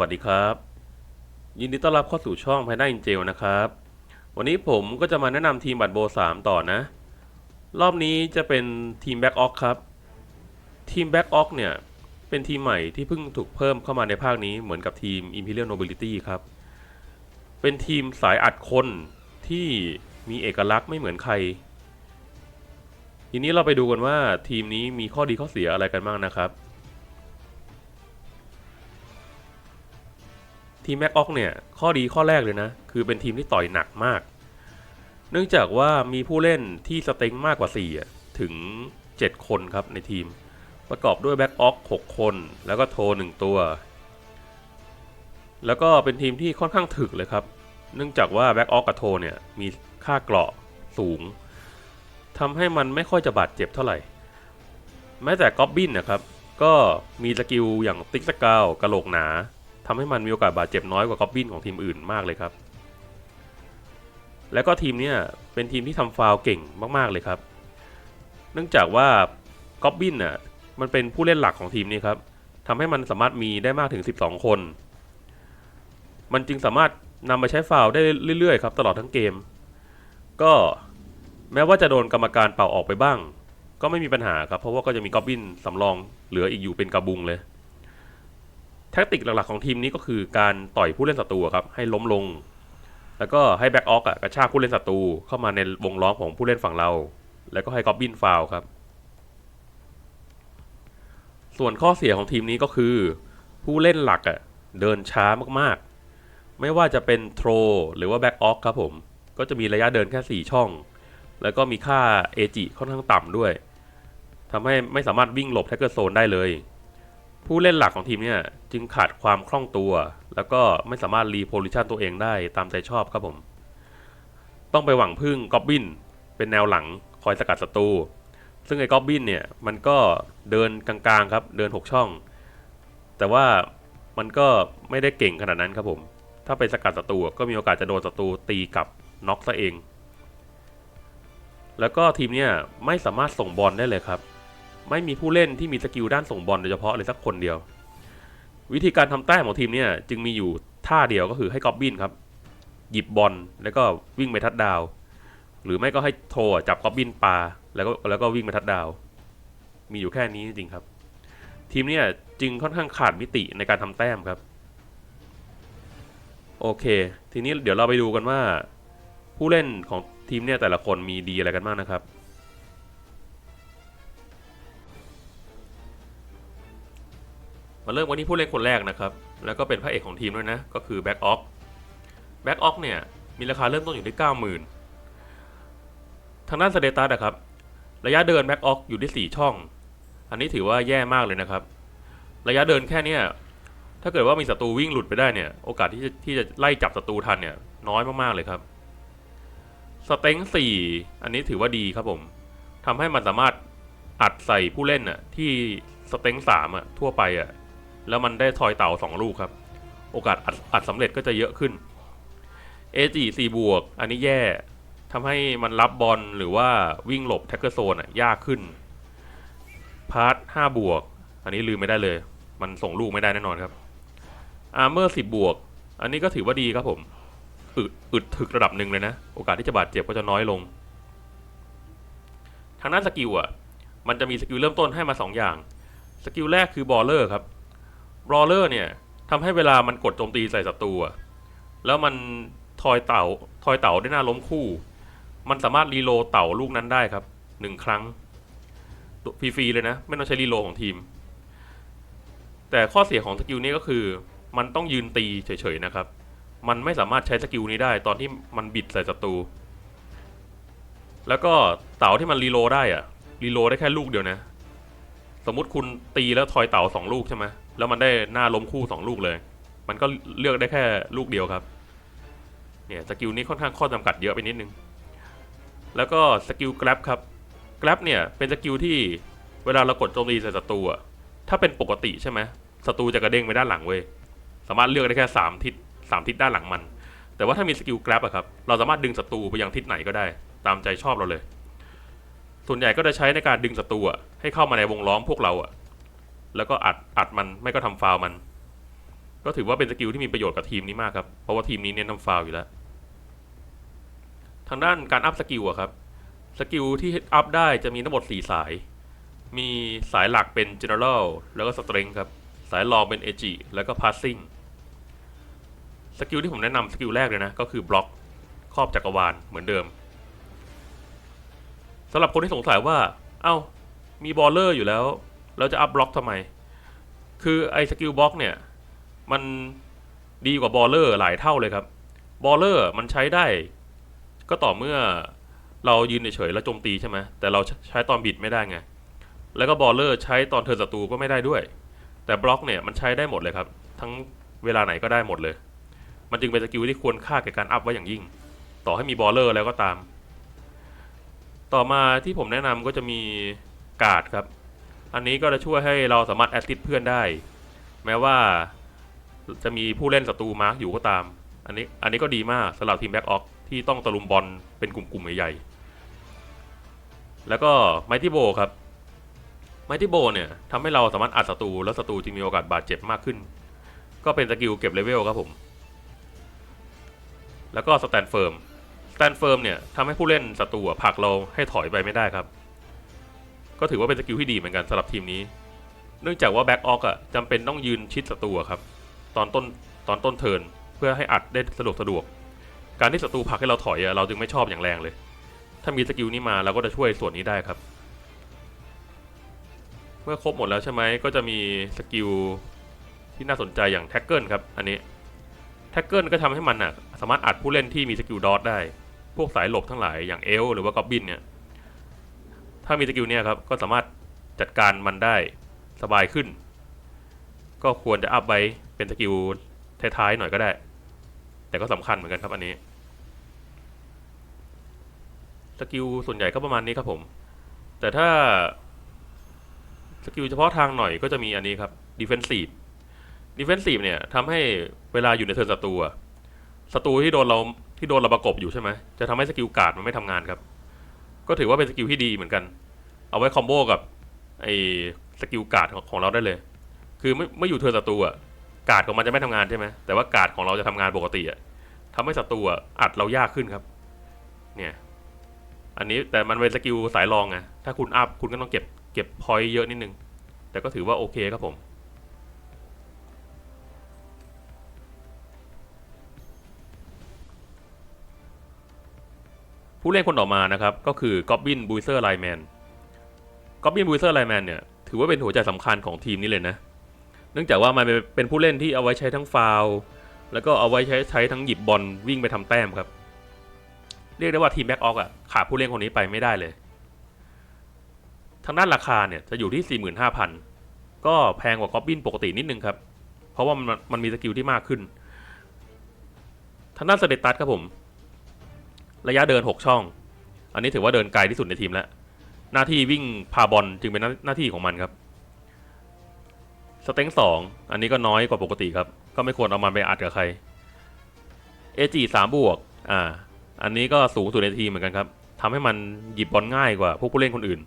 วัสดีครับ ยินดีต้อนรับเข้าสู่ช่อง p a n d a i n j e l นะครับ วันนี้ผมก็จะมาแนะนำทีมบัตรโบ 3 ต่อนะ รอบนี้จะเป็นทีมแบ็กออกครับ ทีมแบ็กออกเนี่ย เป็นทีมใหม่ที่เพิ่งถูกเพิ่มเข้ามาในภาคนี้เหมือนกับทีม Imperial Nobility ครับ เป็นทีมสายอัดคนที่มีเอกลักษณ์ไม่เหมือนใคร ทีนี้เราไปดูกันว่าทีมนี้มีข้อดีข้อเสียอะไรกันบ้างนะครับ ทีมแม็กออกเนี่ย ข้อดีข้อแรกเลยนะ คือเป็นทีมที่ต่อยหนักมาก เนื่องจากว่ามีผู้เล่นที่สเต็งมากกว่า 4 ถึง 7 คนครับในทีม ประกอบด้วยแบ็กออก6คน แล้วก็โทร1ตัว แล้วก็เป็นทีมที่ค่อนข้างถึกเลยครับ เนื่องจากว่าแบ็กออกกับโทเนี่ยมีค่าเกราะสูงทำให้มันไม่ค่อยจะบาดเจ็บเท่าไหร่ แม้แต่ก๊อบบินนะครับ ก็มีสกิลอย่างติ๊กสกาวกระโหลกหนา ทำให้มันมีโอกาสบาดเจ็บน้อยกว่าก๊อบบินของทีมอื่นมากเลยครับ แล้วก็ทีมเนี้ยเป็นทีมที่ทำฟาวเก่งมากๆเลยครับ เนื่องจากว่าก๊อบบินน่ะมันเป็นผู้เล่นหลักของทีมนี้ครับทำให้มันสามารถมีได้มากถึง 12 คน มันจึงสามารถนำมาใช้ฟาวได้เรื่อยๆครับตลอดทั้งเกม ก็แม้ว่าจะโดนกรรมการเป่าออกไปบ้าง ก็ไม่มีปัญหาครับ เพราะว่าก็จะมีก๊อบบินสำรองเหลืออีกอยู่เป็นกระบุงเลย แท็กติกหลักๆของทีมนี้ก็คือการต่อยผู้เล่นศัตรูครับให้ล้มลง แล้วก็ให้แบ็กออกกระชากผู้เล่นศัตรูเข้ามาในวงล้อมของผู้เล่นฝั่งเรา แล้วก็ให้กอบบินฟาวครับ ส่วนข้อเสียของทีมนี้ก็คือ ผู้เล่นหลักอะเดินช้ามากๆ ไม่ว่าจะเป็นโทรหรือว่าแบ็กออกครับผม ก็จะมีระยะเดินแค่ 4 ช่อง แล้วก็มีค่าเอจิค่อนข้างต่ำด้วยทำให้ไม่สามารถวิ่งหลบแท็กเกอร์โซนได้เลย ผู้เล่นหลักของทีมเนี่ยจึงขาดความคล่องตัว แล้วก็ไม่สามารถรีโพลิชันตัวเองได้ตามใจชอบครับผม ต้องไปหวังพึ่งก๊อบบินเป็นแนวหลังคอยสกัดศัตรูซึ่งไอ้ก๊อบบินเนี่ยมันก็เดินกลางๆครับ เดิน 6 ช่อง แต่ว่ามันก็ไม่ได้เก่งขนาดนั้นครับผม ถ้าไปสกัดศัตรูก็มีโอกาสจะโดนศัตรูตีกลับน็อกซะเอง แล้วก็ทีมเนี่ยไม่สามารถส่งบอลได้เลยครับ ไม่มีผู้เล่นที่มีสกิลด้านส่งบอลโดยเฉพาะเลยสักคนเดียว วิธีการทำแต้มของทีมเนี่ยจึงมีอยู่ท่าเดียวก็คือให้กอบบินครับ หยิบบอลแล้วก็วิ่งไปทัดดาว หรือไม่ก็ให้โทรจับกอบบินปาแล้วก็แล้วก็วิ่งไปทัดดาว มีอยู่แค่นี้จริงครับ ทีมเนี่ยจึงค่อนข้างขาดมิติในการทำแต้มครับ โอเค ทีนี้เดี๋ยวเราไปดูกันว่า ผู้เล่นของทีมเนี่ยแต่ละคนมีดีอะไรกันบ้างนะครับ มาเริ่มกันที่ผู้เล่นคนแรกนะครับ แล้วก็เป็นพระเอกของทีมด้วยนะ ก็คือแบ็กออฟแบ็กออฟเนี่ยมีราคาเริ่มต้นอยู่ที่ 90,000 ทางด้านสเตตัสนะครับ ระยะเดินแบ็กออฟอยู่ที่ 4 ช่อง อันนี้ถือว่าแย่มากเลยนะครับ ระยะเดินแค่เนี้ยถ้าเกิดว่ามีศัตรูวิ่งหลุดไปได้เนี่ย โอกาสที่จะที่จะไล่จับศัตรูทันเนี่ยน้อยมากๆเลยครับ สเต็งสี่อันนี้ถือว่าดีครับผมทำให้มันสามารถอัดใส่ผู้เล่นน่ะที่สเต็งสามอะทั่วไปอะ แล้วมันได้ทอยเต่าสองลูกครับ โอกาสอัดอัดสำเร็จก็จะเยอะขึ้นเอจีสี่บวก อันนี้แย่ทำให้มันรับบอลหรือว่าวิ่งหลบแท็กเกอร์โซนอะยากขึ้น พาร์ทห้าบวก อันนี้ลืมไม่ได้เลย มันส่งลูกไม่ได้แน่นอนครับอาร์เมอร์สิบบวก อันนี้ก็ถือว่าดีครับผมอึดอึดถึกระดับหนึ่งเลยนะ โอกาสที่จะบาดเจ็บก็จะน้อยลง ทางด้านสกิลอะ มันจะมีสกิลเริ่มต้นให้มา 2 อย่าง สกิลแรกคือบอลเลอร์ครับ บอลเลอร์เนี่ยทำให้เวลามันกดโจมตีใส่ศัตรูอะแล้วมันทอยเต่าทอยเต่าได้หน้าล้มคู่ มันสามารถรีโลเต่าลูกนั้นได้ครับหนึ่งครั้งฟรีๆเลยนะ ไม่ต้องใช้รีโลของทีม แต่ข้อเสียของสกิลนี้ก็คือ มันต้องยืนตีเฉยๆนะครับ มันไม่สามารถใช้สกิลนี้ได้ตอนที่มันบิดใส่ศัตรู แล้วก็เต่าที่มันรีโลได้อะรีโลได้แค่ลูกเดียวนะ สมมติคุณตีแล้วทอยเต่าสองลูกใช่ไหม แล้วมันได้หน้าล้มคู่สองลูกเลย มันก็เลือกได้แค่ลูกเดียวครับ เนี่ยสกิลนี้ค่อนข้างข้อจำกัดเยอะไปนิดนึง แล้วก็สกิล grab ครับ grab เนี่ยเป็นสกิลที่เวลาเรากดโจมตีใส่ศัตรูอะถ้าเป็นปกติใช่ไหมศัตรูจะกระเด้งไปด้านหลังเว้ย สามารถเลือกได้แค่สามทิศสามทิศด้านหลังมัน แต่ว่าถ้ามีสกิล grab อะครับ เราสามารถดึงศัตรูไปยังทิศไหนก็ได้ ตามใจชอบเราเลย ส่วนใหญ่ก็จะใช้ในการดึงศัตรูอะให้เข้ามาในวงล้อมพวกเราอะ แล้วก็อัดอัดมันไม่ก็ทำฟาวมัน ก็ถือว่าเป็นสกิลที่มีประโยชน์กับทีมนี้มากครับ เพราะว่าทีมนี้เน้นทำฟาวอยู่แล้ว ทางด้านการอัพสกิลอะครับสกิลที่อัพได้จะมีทั้งหมด4สาย มีสายหลักเป็น general แล้วก็ strength ครับ สายรองเป็น ag แล้วก็ passing สกิลที่ผมแนะนำสกิลแรกเลยนะ ก็คือบล็อกครอบจักรวาลเหมือนเดิมสำหรับคนที่สงสัยว่า เอ้า มีบอลเลอร์อยู่แล้ว แล้วจะอัพบล็อกทำไม คือไอ้สกิลบล็อกเนี่ย มันดีกว่าบอลเลอร์หลายเท่าเลยครับ บอลเลอร์มันใช้ได้ ก็ต่อเมื่อเรายืนเฉยๆแล้วโจมตีใช่ไหมแต่เราใช้ตอนบิดไม่ได้ไง แล้วก็บอลเลอร์ใช้ตอนเทิร์นศัตรูก็ไม่ได้ด้วย แต่บล็อกเนี่ยมันใช้ได้หมดเลยครับ ทั้งเวลาไหนก็ได้หมดเลย มันจึงเป็นสกิลที่ควรค่าแก่การอัพไว้อย่างยิ่ง ต่อให้มีบอลเลอร์แล้วก็ตาม ต่อมาที่ผมแนะนำก็จะมีการ์ดครับ อันนี้ก็จะช่วยให้เราสามารถแอดติดเพื่อนได้ แม้ว่าจะมีผู้เล่นศัตรูมาร์กอยู่ก็ตาม อันนี้อันนี้ก็ดีมากสำหรับทีมแบ็กออฟที่ต้องตะลุมบอลเป็นกลุ่มๆใหญ่ๆ แล้วก็ไมตี้โบครับไมตี้โบเนี่ยทำให้เราสามารถอัดศัตรูแล้วศัตรูจึงมีโอกาสบาดเจ็บมากขึ้น ก็เป็นสกิลเก็บเลเวลครับผม แล้วก็สแตนเฟิร์มสแตนเฟิร์มเนี่ยทำให้ผู้เล่นศัตรูผลักเราให้ถอยไปไม่ได้ครับ ก็ถือว่าเป็นสกิลที่ดีเหมือนกันสำหรับทีมนี้ เนื่องจากว่าแบ็กออกอะจำเป็นต้องยืนชิดศัตรูครับ ตอนต้นตอนต้นเทิร์นเพื่อให้อัดได้สะดวกสะดวก การที่ศัตรูผลักให้เราถอยอะเราจึงไม่ชอบอย่างแรงเลย ถ้ามีสกิลนี้มาเราก็จะช่วยส่วนนี้ได้ครับ เมื่อครบหมดแล้วใช่ไหมก็จะมีสกิลที่น่าสนใจอย่างแท็กเกิลครับอันนี้แท็กเกิลก็ทำให้มันอะสามารถอัดผู้เล่นที่มีสกิลดอทได้ พวกสายหลบทั้งหลายอย่างเอลหรือว่ากอบบินเนี่ย ถ้ามีสกิลเนี่ยครับ ก็สามารถจัดการมันได้สบายขึ้น ก็ควรจะอัพไว้เป็นสกิลท้ายๆหน่อยก็ได้ แต่ก็สำคัญเหมือนกันครับอันนี้ สกิลส่วนใหญ่ก็ประมาณนี้ครับผม แต่ถ้าสกิลเฉพาะทางหน่อยก็จะมีอันนี้ครับ defensive defensive เนี่ยทำให้เวลาอยู่ในเทิร์นศัตรูศัตรูที่โดนเราที่โดนเราประกบอยู่ใช่ไหมจะทำให้สกิลการ์ดมันไม่ทำงานครับ ก็ถือว่าเป็นสกิลที่ดีเหมือนกัน เอาไว้คอมโบกับไอ้สกิลการ์ดของเราได้เลย คือไม่ไม่อยู่เทิร์นศัตรูอะการ์ดของมันจะไม่ทำงานใช่ไหมแต่ว่าการ์ดของเราจะทำงานปกติอะทำให้ศัตรูอะอัดเรายากขึ้นครับ เนี่ย อันนี้แต่มันเป็นสกิลสายรองไงถ้าคุณอัพคุณก็ต้องเก็บเก็บพอยต์เยอะนิดนึง แต่ก็ถือว่าโอเคครับผม ผู้เล่นคนต่อมานะครับก็คือ Goblin b u i z e r Lineman Goblin b u i z e r Lineman เนี่ยถือว่าเป็นหัวใจสำคัญของทีมนี้เลยนะ เนื่องจากว่ามันเป็นผู้เล่นที่เอาไว้ใช้ทั้งฟาวแล้วก็เอาไว้ใช้ใช้ทั้งหยิบบอลวิ่งไปทำแต้มครับ เรียกได้ว่าทีมแบ็กออกอะขาดผู้เล่นคนนี้ไปไม่ได้เลย ทางด้านราคาเนี่ยจะอยู่ที่ 45,000 ก็แพงกว่ากอบบินปกตินิดนึงครับ เพราะว่ามันมันมีสกิลที่มากขึ้น ทางด้านสเตตัสครับผม ระยะเดิน 6 ช่อง อันนี้ถือว่าเดินไกลที่สุดในทีมแล้ว หน้าที่วิ่งพาบอลจึงเป็นหน้านาที่ของมันครับ สเต็งสองอันนี้ก็น้อยกว่าปกติครับ ก็ไม่ควรเอามันไปอัดกับใครเอจีสามบวกอ่า อันนี้ก็สูงสุดในทีมเหมือนกันครับทำให้มันหยิบบอลง่ายกว่าพวกผู้เล่นคนอื่น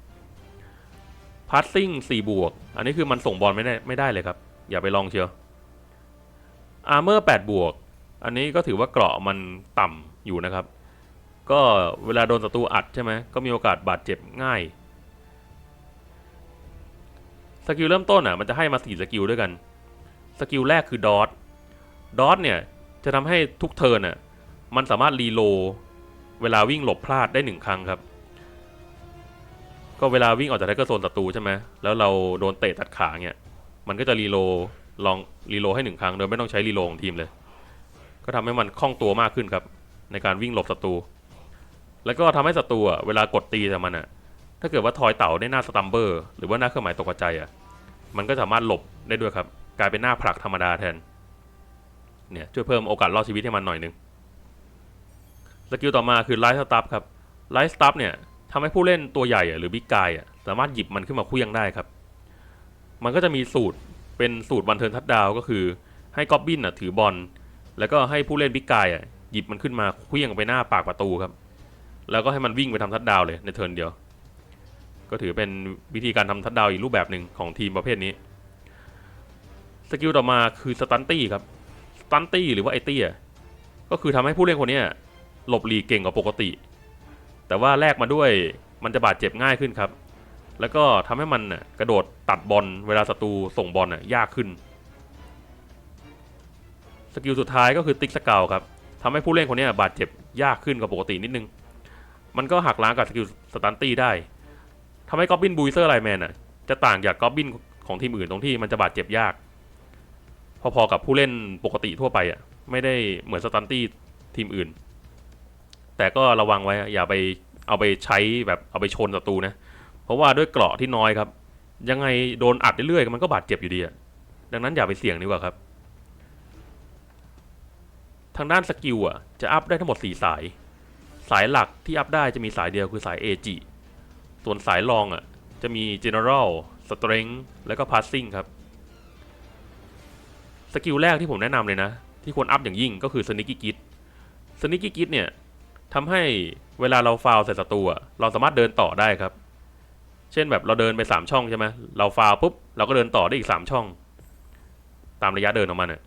พาสซิ่งสี่บวก อันนี้คือมันส่งบอลไม่ได้ไม่ได้เลยครับ อย่าไปลองเชียวอาร์เมอร์แปดบวก อันนี้ก็ถือว่าเกราะมันต่ำอยู่นะครับ ก็เวลาโดนศัตรูอัดใช่ไหมก็มีโอกาสบาดเจ็บง่ายสกิลเริ่มต้นอะมันจะให้มาสี่สกิลด้วยกันสกิลแรกคือดอทดอทเนี่ยจะทำให้ทุกเทิร์นอะมันสามารถรีโลเวลาวิ่งหลบพลาดได้หนึ่งครั้งครับ ก็เวลาวิ่งออกจากไทเกอร์โซนศัตรูใช่ไหมแล้วเราโดนเตะตัดขาเนี่ยมันก็จะรีโลลองรีโลให้หนึ่งครั้งโดยไม่ต้องใช้รีโลของทีมเลย ก็ทำให้มันคล่องตัวมากขึ้นครับ ในการวิ่งหลบศัตรู แล้วก็ทำให้ศัตรูเวลากดตีแต่มันอะถ้าเกิดว่าทอยเต่าได้หน้าสตัมเบอร์ หรือว่าหน้าเครื่องหมายตกกระจายอะมันก็สามารถหลบได้ด้วยครับ กลายเป็นหน้าผลักธรรมดาแทน เนี่ยช่วยเพิ่มโอกาสรอดชีวิตให้มันหน่อยนึงสกิลต่อมาคือไลท์สตัฟครับไลท์สตัฟเนี่ยทำให้ผู้เล่นตัวใหญ่หรือบิ๊กกายอ่สามารถหยิบมันขึ้นมาคลี้ยงได้ครับ มันก็จะมีสูตรเป็นสูตรวันเทิร์นทัดดาวก็คือให้กอบบินถือบอลแล้วก็ให้ผู้เล่นบิ๊กกายอ่หยิบมันขึ้นมาคลี้ยงไปหน้าปากประตูครับ แล้วก็ให้มันวิ่งไปทำทัดดาวเลยในเทิร์นเดียว ก็ถือเป็นวิธีการทำทัดดาวอีกรูปแบบหนึ่งของทีมประเภทนี้ สกิลต่อมาคือสตันตี้ครับสตันตี้หรือว่าไอเตี้ยก็คือทำให้ผู้เล่นคนนี้หลบหลีกเก่งกว่าปกติ แต่ว่าแลกมาด้วยมันจะบาดเจ็บง่ายขึ้นครับ แล้วก็ทำให้มันกระโดดตัดบอลเวลาศัตรูส่งบอลยากขึ้นสกิลสุดท้ายก็คือติ๊กสเกลครับทำให้ผู้เล่นคนนี้บาดเจ็บยากขึ้นกว่าปกตินิดนึง มันก็หักล้างกับสกิลสตันตี้ได้ทำให้กอบบินบูเซอร์ไลแมนน่ะจะต่างจากกอบบินของทีมอื่นตรงที่มันจะบาดเจ็บยาก พอๆกับผู้เล่นปกติทั่วไปอะไม่ได้เหมือนสตันตี้ทีมอื่น แต่ก็ระวังไว้อย่าไปเอาไปใช้แบบเอาไปชนศัตรูนะ เพราะว่าด้วยเกราะที่น้อยครับ ยังไงโดนอัดเรื่อยๆมันก็บาดเจ็บอยู่ดีอะดังนั้นอย่าไปเสี่ยงดีกว่าครับ ทางด้านสกิลอะจะอัพได้ทั้งหมด 4 สาย สายหลักที่อัพได้จะมีสายเดียวคือสาย AG ส่วนสายรองอะจะมี General Strength แล้วก็ Passing ครับ สกิลแรกที่ผมแนะนำเลยนะ ที่ควรอัพอย่างยิ่งก็คือ Sneaky Git Sneaky Git เนี่ยทำให้เวลาเราฟาวใส่ศัตรูอะเราสามารถเดินต่อได้ครับ เช่นแบบเราเดินไป 3 ช่องใช่ไหมเราฟาวปุ๊บ เราก็เดินต่อได้อีก 3 ช่อง ตามระยะเดินของมันอะ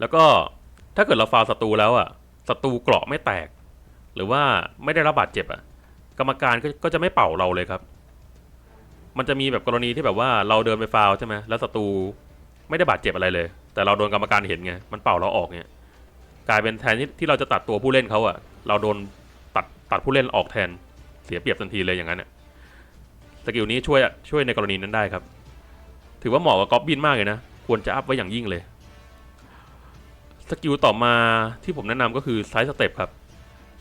แล้วก็ถ้าเกิดเราฟาวศัตรูแล้วอะ ศัตรูเกราะไม่แตก หรือว่าไม่ได้รับบาดเจ็บอะกรรมการก็ก็จะไม่เป่าเราเลยครับ มันจะมีแบบกรณีที่แบบว่าเราเดินไปฟาวใช่ไหมแล้วศัตรูไม่ได้บาดเจ็บอะไรเลย แต่เราโดนกรรมการเห็นไงมันเป่าเราออกเนี่ยกลายเป็นแทนที่ที่เราจะตัดตัวผู้เล่นเขาอะเราโดนตัดตัดผู้เล่นออกแทนเสียเปรียบทันทีเลยอย่างนั้นน่ะสกิลนี้ช่วยช่วยในกรณีนั้นได้ครับ ถือว่าเหมาะกับกอบบินมากเลยนะควรจะอัพไว้อย่างยิ่งเลย สกิลต่อมาที่ผมแนะนำก็คือไซส์สเต็ปครับ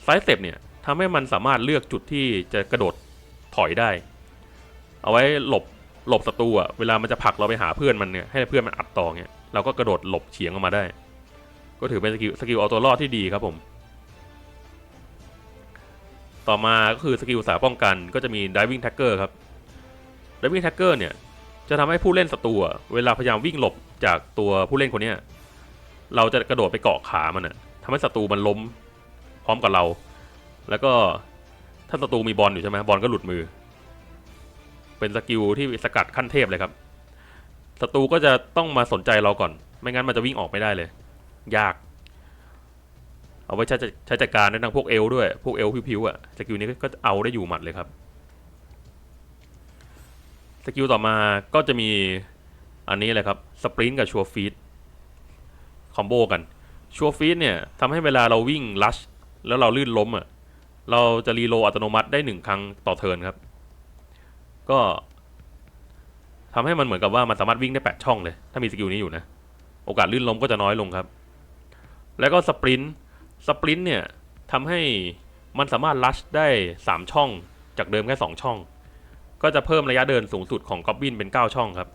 ไซส์สเต็ปเนี่ยทำให้มันสามารถเลือกจุดที่จะกระโดดถอยได้ เอาไว้หลบหลบศัตรูอะเวลามันจะผลักเราไปหาเพื่อนมันเนี่ยให้เพื่อนมันอัดต่อเนี่ยเราก็กระโดดหลบเฉียงออกมาได้ ก็ถือเป็นสกิลสกิลเอาตัวรอดที่ดีครับผม ต่อมาก็คือสกิลสายป้องกันก็จะมี diving tagger ครับ diving tagger เนี่ยจะทำให้ผู้เล่นศัตรูอะเวลาพยายามวิ่งหลบจากตัวผู้เล่นคนนี้ เราจะกระโดดไปเกาะขามันอะทำให้ศัตรูมันล้มพร้อมกับเรา แล้วก็ถ้าศัตรูมีบอลอยู่ใช่ไหมบอลก็หลุดมือ เป็นสกิลที่สกัดขั้นเทพเลยครับศัตรูก็จะต้องมาสนใจเราก่อน ไม่งั้นมันจะวิ่งออกไม่ได้เลย ยาก เอาไว้ใช้จัดใช้จัดการในทางพวกเอลด้วย พวกเอลพิวๆอะ สกิลนี้ก็เอาได้อยู่หมัดเลยครับ สกิลต่อมาก็จะมีอันนี้เลยครับ สปรินต์กับชัวฟีด อมโบกันชัวฟีดเนี่ยทำให้เวลาเราวิ่งลัชแล้วเราลื่นล้มอะเราจะรีโลอัตโนมัติได้หนึ่งครั้งต่อเทิร์นครับ ก็ทำให้มันเหมือนกับว่ามันสามารถวิ่งได้แปดช่องเลย ถ้ามีสกิลนี้อยู่นะ โอกาสลื่นล้มก็จะน้อยลงครับ แล้วก็สปรินต์สปรินต์เนี่ยทำให้มันสามารถลัชได้ 3 ช่อง จากเดิมแค่ 2 ช่อง ก็จะเพิ่มระยะเดินสูงสุดของกอบบินเป็น 9 ช่องครับ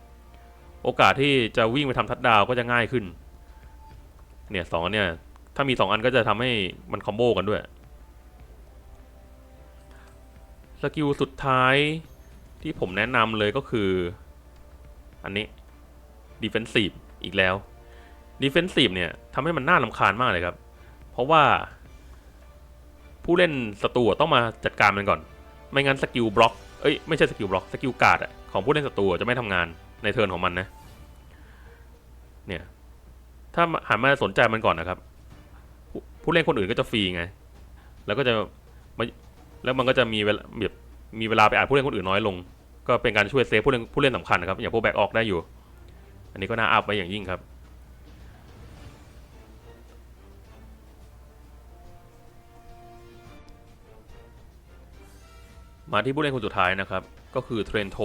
โอกาสที่จะวิ่งไปทำทัดดาวก็จะง่ายขึ้น เนี่ยสองอันเนี่ย ถ้ามี2อันก็จะทำให้มันคอมโบกันด้วย สกิลสุดท้ายที่ผมแนะนำเลยก็คือ อันนี้ Defensive อีกแล้ว Defensive เนี่ยทำให้มันน่าลำคาญมากเลยครับ เพราะว่า ผู้เล่นศัตรูต้องมาจัดการมันก่อน ไม่งั้นสกิลบล็อก เอ้ยไม่ใช่สกิลบล็อก สกิลการ์ดของผู้เล่นศัตรูจะไม่ทำงานในเทิร์นของมันนะ เนี่ย ถ้าหันมาสนใจมันก่อนนะครับ ผู้เล่นคนอื่นก็จะฟรีไง แล้วก็จะมาแล้วมันก็จะมีเวลาแบบมีเวลาไปอ่านผู้เล่นคนอื่นน้อยลง ก็เป็นการช่วยเซฟผู้เล่นผู้เล่นสำคัญนะครับ อย่างพวกแบ็กออกได้อยู่ อันนี้ก็น่าอัพไว้อย่างยิ่งครับ มาที่ผู้เล่นคนสุดท้ายนะครับ ก็คือเทรนโท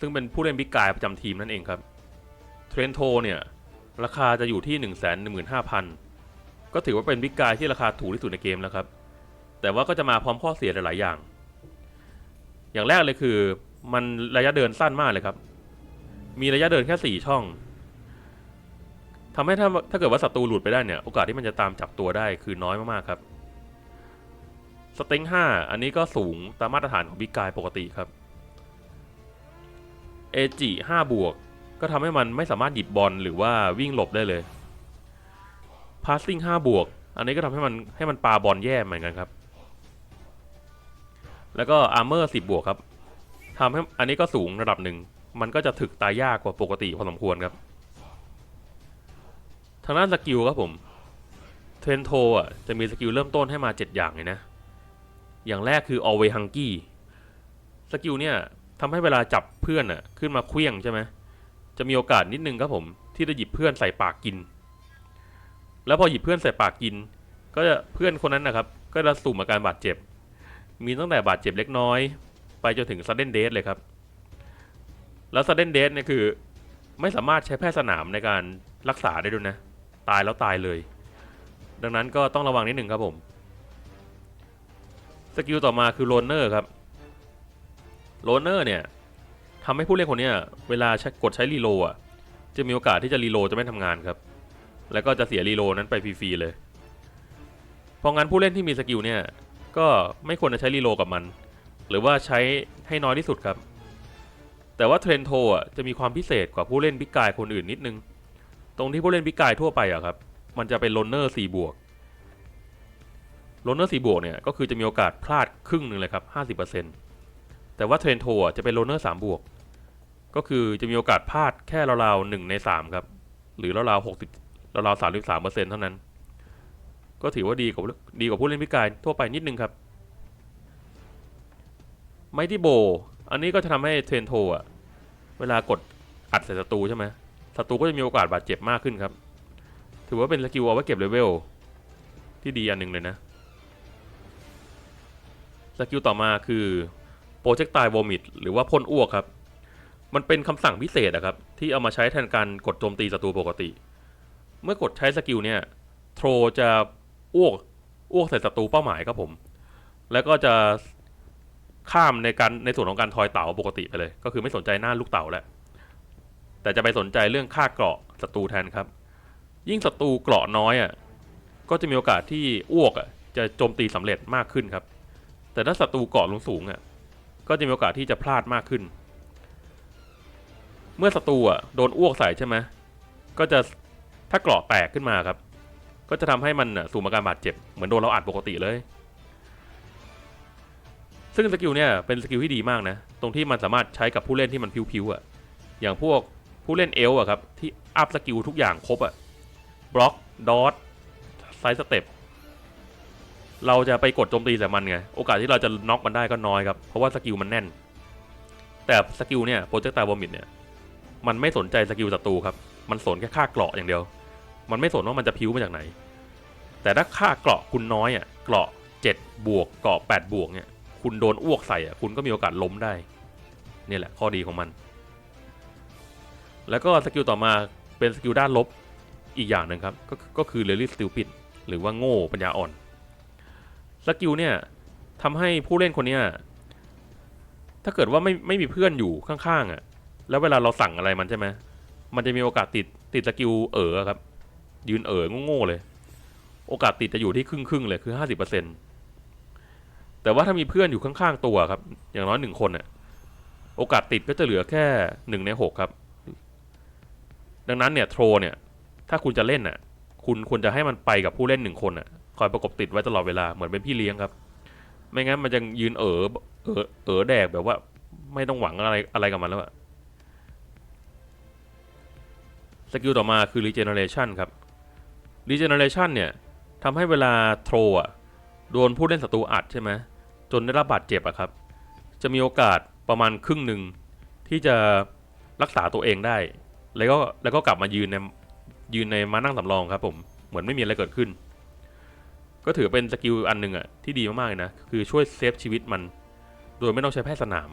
ซึ่งเป็นผู้เล่นบิ๊กกายประจำทีมนั่นเองครับ เทรนโทเนี่ย ราคาจะอยู่ที่ 1 1 5 0 0 0 ก็ถือว่าเป็นบิ๊กกายที่ราคาถูกที่สุดในเกมแล้วครับ แต่ว่าก็จะมาพร้อมข้อเสียหลาย ๆ อย่าง อย่างแรกเลยคือมันระยะเดินสั้นมากเลยครับ มีระยะเดินแค่ 4 ช่องทำให้ถ้าถ้าเกิดว่าศัตรูหลุดไปได้เนี่ย โอกาสที่มันจะตามจับตัวได้คือน้อยมาก ๆ ครับ สเต็ง5อันนี้ก็สูงตามมาตรฐานของบิ๊กกายปกติครับเอจิ5บวก ก็ทำให้มันไม่สามารถหยิบบอลหรือว่าวิ่งหลบได้เลยพาสซิ่ง5บวก อันนี้ก็ทำให้มันให้มันปาบอลแย่เหมือนกันครับ แล้วก็อาร์เมอร์10 บวกครับทำให้อันนี้ก็สูงระดับหนึ่ง มันก็จะถึกตายยากกว่าปกติพอสมควรครับ ทางด้านสกิลครับผมเทรนโทอะจะมีสกิลเริ่มต้นให้มา 7 อย่างเลยนะ อย่างแรกคือ always hungry สกิลเนี่ยทำให้เวลาจับเพื่อนอะขึ้นมาเคลี้ยงใช่ไหม จะมีโอกาสนิดนึงครับผม ที่จะหยิบเพื่อนใส่ปากกิน แล้วพอหยิบเพื่อนใส่ปากกิน ก็จะเพื่อนคนนั้นนะครับ ก็จะสุ่มอาการบาดเจ็บ มีตั้งแต่บาดเจ็บเล็กน้อย ไปจนถึง sudden death เลยครับ แล้ว sudden death เนี่ยคือ ไม่สามารถใช้แพทย์สนามในการรักษาได้ด้วยนะ ตายแล้วตายเลย ดังนั้นก็ต้องระวังนิดหนึ่งครับผมสกิลต่อมาคือโ o นเนอร์ครับโ o นเนอร์เนี่ย ทำให้ผู้เล่นคนนี้เวลากดใช้รีโลอะจะมีโอกาสที่จะรีโลจะไม่ทำงานครับ แล้วก็จะเสียรีโลนั้นไปฟรีๆเลย เพราะงั้นผู้เล่นที่มีสกิลเนี่ยก็ไม่ควรจะใช้รีโลกับมัน หรือว่าใช้ให้น้อยที่สุดครับ แต่ว่าเทรนโทอะจะมีความพิเศษกว่าผู้เล่นพิกายคนอื่นนิดนึง ตรงที่ผู้เล่นพิกายทั่วไปอะครับ มันจะเป็นโลนเนอร์4บวกโลนเนอร์4บวกเนี่ยก็คือจะมีโอกาสพลาดครึ่งหนึ่งเลยครับ 50%แต่ว่าเทรนโทอะจะเป็นโลนเนอร์3บวก ก็คือจะมีโอกาสพลาดแค่ราวๆหนึ่งใน3ครับ หรือราวๆ60ราวๆ33%เปอร์เซ็นต์เท่านั้น ก็ถือว่าดีกว่าดีกว่าผู้เล่นพิกายทั่วไปนิดนึงครับไมที่โบ อันนี้ก็จะทำให้เทรนโทอะ เวลากดอัดใส่ศัตรูใช่ไหมศัตรูก็จะมีโอกาสบาดเจ็บมากขึ้นครับ ถือว่าเป็นสกิลเอาไว้เก็บเลเวลที่ดีอันหนึ่งเลยนะ สกิลต่อมาคือโปรเจกต์ตายวอมิดหรือว่าพ่นอ้วกครับ มันเป็นคำสั่งพิเศษอะครับ ที่เอามาใช้แทนการกดโจมตีศัตรูปกติ เมื่อกดใช้สกิลเนี่ยโทรจะอ้วกอ้วกใส่ศัตรูเป้าหมายครับผม แล้วก็จะข้ามในการในส่วนของการทอยเต่าปกติไปเลย ก็คือไม่สนใจหน้าลูกเต่าแล้วแต่จะไปสนใจเรื่องค่าเกราะศัตรูแทนครับ ยิ่งศัตรูเกราะน้อยอะก็จะมีโอกาสที่อ้วกอะจะโจมตีสำเร็จมากขึ้นครับ แต่ถ้าศัตรูเกราะลงสูงอะก็จะมีโอกาสที่จะพลาดมากขึ้น เมื่อศัตรูอะโดนอ้วกใส่ใช่ไหมก็จะถ้าเกราะแตกขึ้นมาครับ ก็จะทำให้มันอะสูงอาการบาดเจ็บเหมือนโดนเราอัดปกติเลย ซึ่งสกิลเนี่ยเป็นสกิลที่ดีมากนะ ตรงที่มันสามารถใช้กับผู้เล่นที่มันพิวๆอะอย่างพวกผู้เล่นเอลอะครับที่อัพสกิลทุกอย่างครบอะบล็อกดอทไซส์สเต็ปเราจะไปกดโจมตีใส่มันไง โอกาสที่เราจะน็อกมันได้ก็น้อยครับ เพราะว่าสกิลมันแน่น แต่สกิลเนี่ยโปรเจกต์ตาบอมิดเนี่ย มันไม่สนใจสกิลศัตรูครับ มันสนแค่ค่าเกราะอย่างเดียว มันไม่สนว่ามันจะพิ้วมาจากไหน แต่ถ้าค่าเกราะคุณน้อยอะ เกราะ7บวกเกราะ8บวกเนี่ย คุณโดนอ้วกใส่อะ คุณก็มีโอกาสล้มได้ นี่แหละข้อดีของมัน แล้วก็สกิลต่อมาเป็นสกิลด้านลบอีกอย่างหนึ่งครับ ก็ก็คือ really stupid หรือว่าโง่ปัญญาอ่อน สกิลเนี่ยทำให้ผู้เล่นคนเนี้ยถ้าเกิดว่าไม่ไม่มีเพื่อนอยู่ข้างๆอะ แล้วเวลาเราสั่งอะไรมันใช่ไหมมันจะมีโอกาสติดติดสกิลเอ๋อครับ ยืนเอ๋อโง่ๆเลย โอกาสติดจะอยู่ที่ครึ่งๆเลยคือห้าสิบเปอร์เซ็นตแต่ว่าถ้ามีเพื่อนอยู่ข้างๆตัวครับ อย่างน้อยหนึ่งคนอะโอกาสติดก็จะเหลือแค่หนึ่งในหกครับ ดังนั้นเนี่ยโทรเนี่ย ถ้าคุณจะเล่นน่ะ คุณควรจะให้มันไปกับผู้เล่นหนึ่งคนน่ะ คอยประกบติดไว้ตลอดเวลาเหมือนเป็นพี่เลี้ยงครับ ไม่งั้นมันจะยืนเอ๋อเอ๋อเอ๋อแดกแบบว่า ไม่ต้องหวังอะไรอะไรกับมันแล้วอะ สกิลต่อมาคือ regeneration ครับ regeneration เนี่ยทำให้เวลาโทรอะโดนผู้เล่นศัตรูอัดใช่ไหมจนได้รับบาดเจ็บอะครับ จะมีโอกาสประมาณครึ่งหนึ่งที่จะรักษาตัวเองได้ แล้วก็แล้วก็กลับมายืนในยืนในมานั่งสำรองครับผมเหมือนไม่มีอะไรเกิดขึ้น ก็ถือเป็นสกิลอันหนึ่งอะที่ดีมากๆเลยนะ คือช่วยเซฟชีวิตมัน โดยไม่ต้องใช้แพทย์สนาม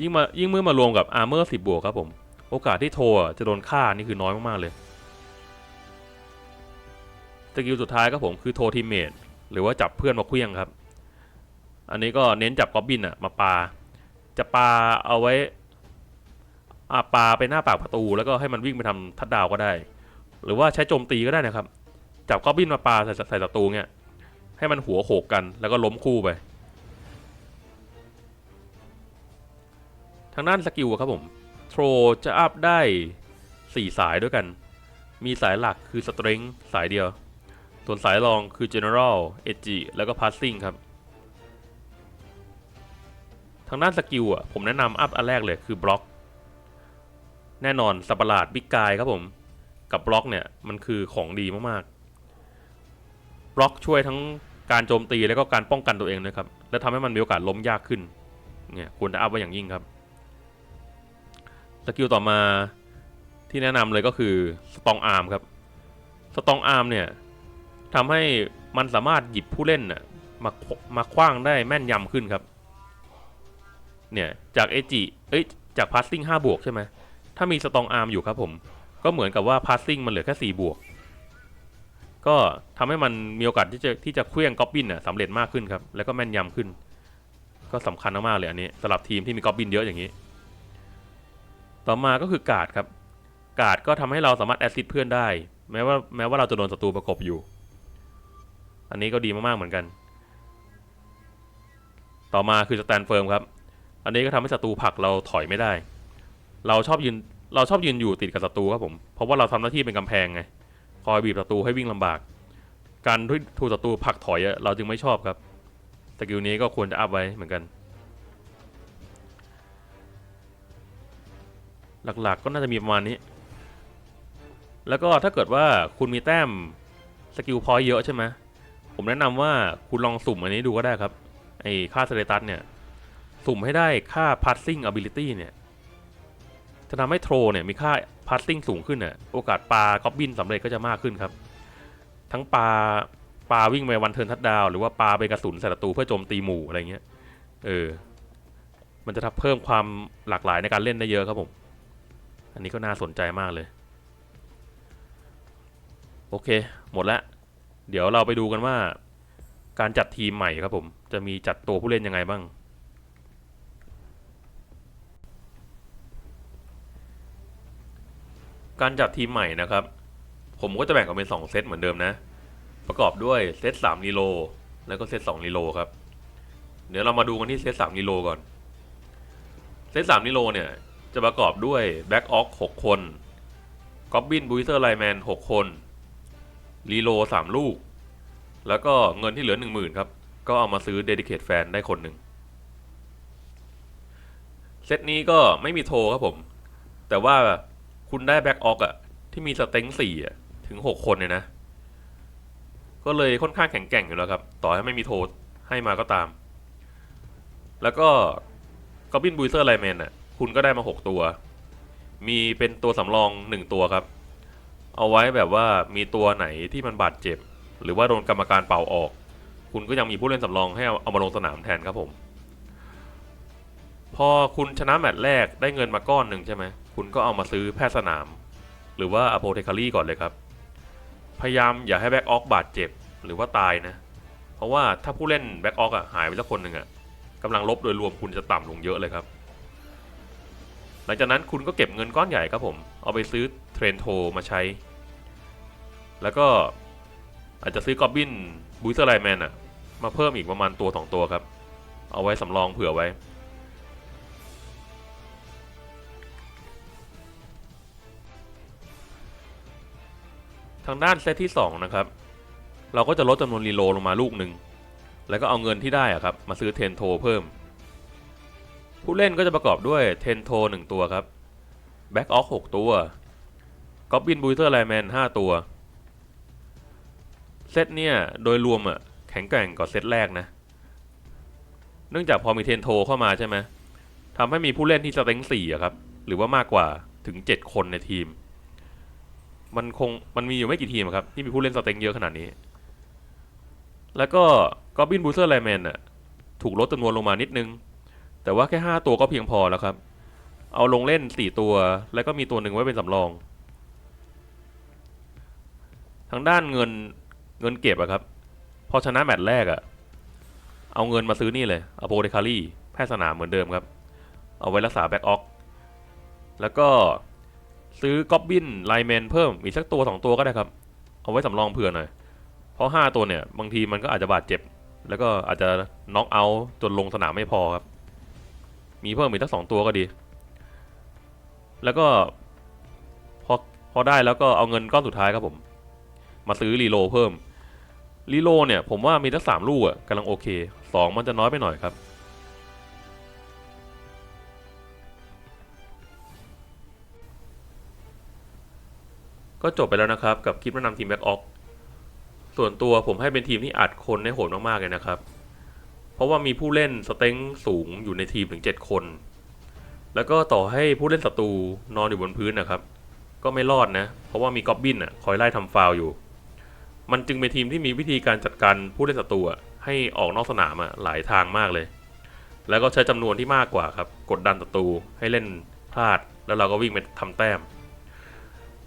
ยิ่งมายิ่งเมื่อมารวมกับอาร์เมอร์สิบบวกครับผม โอกาสที่โทจะโดนฆ่านี่คือน้อยมากๆเลยสกิลสุดท้ายครับผมคือโททีเมทหรือว่าจับเพื่อนมาเคลี้ยงครับ อันนี้ก็เน้นจับกอบบินอะมาปา จะปาเอาไว้อาปาไปหน้าปากประตูแล้วก็ให้มันวิ่งไปทำทัดดาวก็ได้ หรือว่าใช้โจมตีก็ได้นะครับ จับกอบบินมาปาใส่ใส่ศัตรูเนี่ยให้มันหัวโขกกันแล้วก็ล้มคู่ไป ทางด้านสกิลครับผม โทรจะอัพได้ 4 สายด้วยกัน มีสายหลักคือ Strength สายเดียว ส่วนสายรองคือ General Edge แล้วก็ Passing ครับ ทางด้านสกิลอะ ผมแนะนำอัพอันแรกเลยคือบล็อก แน่นอนสัตว์ปะหลาดบิ๊กกายครับผม กับบล็อกเนี่ย มันคือของดีมากๆ บล็อกช่วยทั้งการโจมตีแล้วก็การป้องกันตัวเองนะครับ และทำให้มันมีโอกาสล้มยากขึ้น เนี่ยควรจะอัพไว้อย่างยิ่งครับ สกิลต่อมาที่แนะนำเลยก็คือสตองอาร์มครับสตองอาร์มเนี่ยทำให้มันสามารถหยิบผู้เล่นน่ะมามาคว้างได้แม่นยำขึ้นครับ เนี่ยจากเอจิเอ้ยจากพาสซิ่ง5บวกใช่ไหมถ้ามีสตองอาร์มอยู่ครับผม ก็เหมือนกับว่าพาสซิ่งมันเหลือแค่4บวก ก็ทำให้มันมีโอกาสที่จะที่จะเคลื่องก๊อบบินน่ะสำเร็จมากขึ้นครับ แล้วก็แม่นยำขึ้น ก็สำคัญมากๆเลยอันนี้สำหรับทีมที่มีก๊อบบินเยอะอย่างนี้ ต่อมาก็คือกาดครับ กาดก็ทำให้เราสามารถแอสซิดเพื่อนได้ แม้ว่าแม้ว่าเราจะโดนศัตรูประกบอยู่ อันนี้ก็ดีมากๆเหมือนกัน ต่อมาคือสแตนเฟิร์มครับ อันนี้ก็ทำให้ศัตรูผลักเราถอยไม่ได้ เราชอบยืนเราชอบยืนอยู่ติดกับศัตรูครับผม เพราะว่าเราทำหน้าที่เป็นกำแพงไง คอยบีบศัตรูให้วิ่งลำบาก การที่ถูกศัตรูผลักถอยเราจึงไม่ชอบครับ สกิลนี้ก็ควรจะอัพไว้เหมือนกัน หลักๆ ก็น่าจะมีประมาณนี้ แล้วก็ถ้าเกิดว่าคุณมีแต้มสกิลพอยเยอะใช่ไหมผมแนะนำว่าคุณลองสุ่มอันนี้ดูก็ได้ครับ ไอ้ค่าสเตตัสเนี่ย สุ่มให้ได้ค่า passing ability เนี่ย จะทำให้โทรเนี่ยมีค่า passing สูงขึ้นเนี่ยโอกาสปลาก๊อบบินสำเร็จก็จะมากขึ้นครับ ทั้งปลาปลาวิ่งไปวันเทิร์นทัดดาว หรือว่าปลาไปกระสุนใส่ศัตรูเพื่อโจมตีหมู่อะไรเงี้ย เออ มันจะทำเพิ่มความหลากหลายในการเล่นได้เยอะครับผม อันนี้ก็น่าสนใจมากเลย โอเค หมดแล้วเดี๋ยวเราไปดูกันว่า การจัดทีมใหม่ครับผม จะมีจัดตัวผู้เล่นยังไงบ้าง การจัดทีมใหม่นะครับ ผมก็จะแบ่งออกเป็น2เซตเหมือนเดิมนะ ประกอบด้วยเซต3ลีโลแล้วก็เซต2ลีโลครับ เดี๋ยวเรามาดูกันที่เซต3ลีโลก่อน เซต3ลีโลเนี่ย จะประกอบด้วยแบ็กออก6คนกอบบินบูเซอร์ไลแมน6คนรีโล3 ลูก แล้วก็เงินที่เหลือ 10,000 ครับ ก็เอามาซื้อเดดิเคทแฟนได้คนหนึ่งเซตนี้ก็ไม่มีโทรครับผม แต่ว่าคุณได้แบ็กออกอะที่มีสเต็งสี่อะถึง 6 คนเนี่ยนะ ก็เลยค่อนข้างแข็งแกร่งอยู่แล้วครับ ต่อให้ไม่มีโทรให้มาก็ตาม แล้วก็กอบบินบูเซอร์ไลแมนอะ คุณก็ได้มา 6 ตัว มีเป็นตัวสำรอง 1 ตัวครับ เอาไว้แบบว่ามีตัวไหนที่มันบาดเจ็บ หรือว่าโดนกรรมการเป่าออก คุณก็ยังมีผู้เล่นสำรองให้เอาเอามาลงสนามแทนครับผม พอคุณชนะแมตช์แรกได้เงินมาก้อนหนึ่งใช่ไหมคุณก็เอามาซื้อแพทย์สนาม หรือว่าอโปเทคารีก่อนเลยครับ พยายามอย่าให้แบ็กออกบาดเจ็บหรือว่าตายนะ เพราะว่าถ้าผู้เล่นแบ็กออกอะหายไปสักคนหนึ่งอะกำลังลบโดยรวมคุณจะต่ำลงเยอะเลยครับ หลังจากนั้นคุณก็เก็บเงินก้อนใหญ่ครับผม เอาไปซื้อเทรนโทมาใช้ แล้วก็อาจจะซื้อกอบบินบูสเตอร์ไลแมนอะมาเพิ่มอีกประมาณตัวสองตัวครับ เอาไว้สำรองเผื่อไว้ ทางด้านเซตที่ 2 นะครับ เราก็จะลดจำนวนรีโลลงมาลูกหนึ่ง แล้วก็เอาเงินที่ได้อะครับ มาซื้อเทนโทเพิ่ม ผู้เล่นก็จะประกอบด้วยเทนโท1ตัวครับแบ็กออฟ6ตัวกอบบินบูสเตอร์ไลแมน5ตัว เซตเนี่ย โดยรวมอะแข็งแกร่งกว่าเซตแรกนะ เนื่องจากพอมีเทนโทเข้ามาใช่ไหมทำให้มีผู้เล่นที่สเต็งสี่อะครับ หรือว่ามากกว่าถึง 7 คนในทีม มันคงมันมีอยู่ไม่กี่ทีมครับ ที่มีผู้เล่นสเต็งเยอะขนาดนี้ แล้วก็กอบบินบูเซอร์ไลแมนอะถูกลดจำนวนลงมานิดนึง แต่ว่าแค่ 5 ตัวก็เพียงพอแล้วครับ เอาลงเล่น 4 ตัว แล้วก็มีตัวหนึ่งไว้เป็นสำรอง ทางด้านเงินเงินเก็บอะครับ พอชนะแมตช์แรกอะเอาเงินมาซื้อนี่เลยอโปเดคารีแพทย์สนามเหมือนเดิมครับ เอาไว้รักษาแบ็กออก แล้วก็ซื้อกอบบินไลแมนเพิ่มอีกสักตัวสองตัวก็ได้ครับ เอาไว้สำรองเผื่อหน่อย เพราะห้าตัวเนี่ย บางทีมันก็อาจจะบาดเจ็บ แล้วก็อาจจะน็อกเอาท์จนลงสนามไม่พอครับ มีเพิ่มอีกทั้งสองตัวก็ดี แล้วก็พอพอได้แล้วก็เอาเงินก้อนสุดท้ายครับผม มาซื้อรีโลเพิ่มรีโลเนี่ยผมว่ามีทั้งสามลูกอะกำลังโอเคสองมันจะน้อยไปหน่อยครับ ก็จบไปแล้วนะครับ กับคลิปแนะนำทีมแบ็กออกส่วนตัวผมให้เป็นทีมที่อัดคนได้โหดมากๆเลยนะครับ เพราะว่ามีผู้เล่นสเต็งสูงอยู่ในทีมถึง 7 คน แล้วก็ต่อให้ผู้เล่นศัตรูนอนอยู่บนพื้นนะครับ ก็ไม่รอดนะ เพราะว่ามีก๊อบบินอะคอยไล่ทำฟาวอยู่ มันจึงเป็นทีมที่มีวิธีการจัดการผู้เล่นศัตรูให้ออกนอกสนามอะหลายทางมากเลย แล้วก็ใช้จำนวนที่มากกว่าครับ กดดันศัตรูให้เล่นพลาด แล้วเราก็วิ่งไปทำแต้ม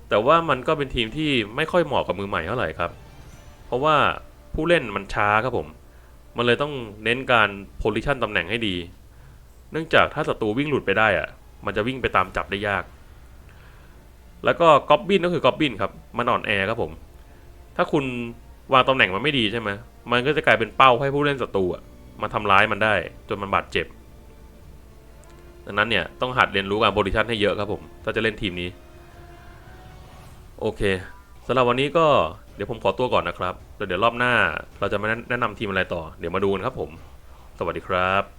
แต่ว่ามันก็เป็นทีมที่ไม่ค่อยเหมาะกับมือใหม่เท่าไหร่ครับ เพราะว่าผู้เล่นมันช้าครับผม มันเลยต้องเน้นการโพลิชันตำแหน่งให้ดี เนื่องจากถ้าศัตรูวิ่งหลุดไปได้อะมันจะวิ่งไปตามจับได้ยาก แล้วก็ก๊อบบินก็คือก๊อบบินครับ มันอ่อนแอครับผม ถ้าคุณวางตำแหน่งมันไม่ดีใช่ไหมมันก็จะกลายเป็นเป้าให้ผู้เล่นศัตรูอะมาทำร้ายมันได้ จนมันบาดเจ็บ ดังนั้นเนี่ยต้องหัดเรียนรู้การโพลิชันให้เยอะครับผม ถ้าจะเล่นทีมนี้ โอเคสำหรับวันนี้ก็ เดี๋ยวผมขอตัวก่อนนะครับแล้วเดี๋ยวรอบหน้าเราจะมาแนะนำทีมอะไรต่อ เดี๋ยวมาดูกันครับผม สวัสดีครับ